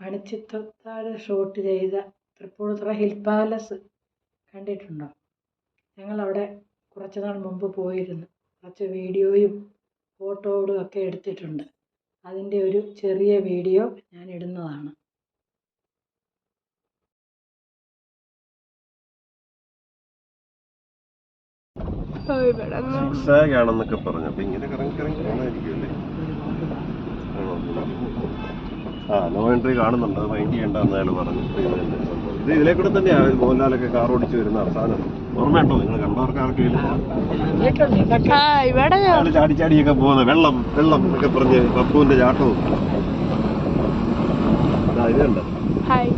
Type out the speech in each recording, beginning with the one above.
Manichitrathazhu shoot ചെയ്ത Tripunithura hill palace കണ്ടിട്ടുണ്ടോ? ഞങ്ങളവിടെ കുറച്ച് നാൾ മുമ്പ് പോയിരുന്നു. കുറച്ച് വീഡിയോയും ഫോട്ടോകളും ഒക്കെ എടുത്തിട്ടുണ്ട്. അതിന്റെ ഒരു ചെറിയ വീഡിയോ ഞാൻ ഇടുന്നതാണ്. ആണെന്നൊക്കെ പറഞ്ഞു. അപ്പൊ ഇങ്ങനെ കറങ്ങി കറങ്ങി പോകുന്നതായിരിക്കുമല്ലേ? ആണോ? ആ നോ എൻട്രി കാണുന്നുണ്ട്. അത് മൈൻഡ് ചെയ്യേണ്ട എന്നയാൾ പറഞ്ഞു. ഇത് ഇതിലെ കൂടെ തന്നെയാണ് മോഹൻലാലൊക്കെ കാർ ഓടിച്ചു വരുന്ന അവസാനം ഓർമ്മയുണ്ടോ നിങ്ങൾ കണ്ടവർക്ക് ആർക്കെങ്കിലും? ചാടി ചാടിയൊക്കെ പോകുന്നത് വെള്ളം വെള്ളം ഒക്കെ പറഞ്ഞ് പപ്പുവിന്റെ ചാട്ടവും. അതാ ഇത് കണ്ടോ? ഹായ്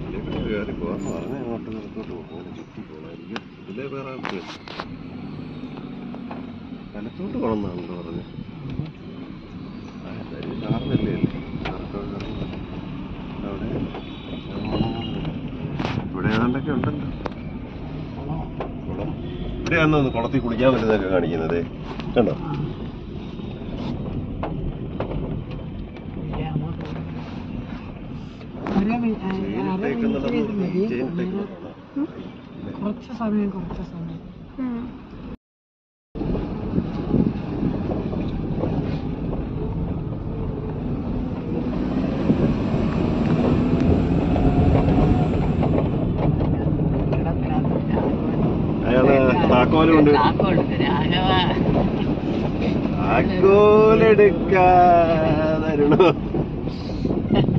ഇതിലേക്കൂടെ കയറി പോകാന്ന് പറഞ്ഞാൽ അങ്ങോട്ട് നിലത്തോട്ട് പോകും. അങ്ങനെ ചുറ്റി പോകണമായിരിക്കും ഇതിലേ വേറെ പോകണമെന്നാണല്ലോ പറഞ്ഞത് ആ, എന്തായാലും കാറിനല്ലേ അല്ലേ കാറൊക്കെ കറങ്ങും. അവിടെ ഇവിടെ ഏതാണ്ടൊക്കെ ഉണ്ടല്ലോ. കുളം ഇവിടെയാണെന്ന് കുളത്തിൽ കുളിക്കാൻ പറ്റുന്നതൊക്കെ കാണിക്കുന്നത്? കണ്ടോ? കുറച്ച് സമയം കുറച്ച് സമയം. താക്കോൽ കൊണ്ട് താക്കോലെടുക്കാതരുണോ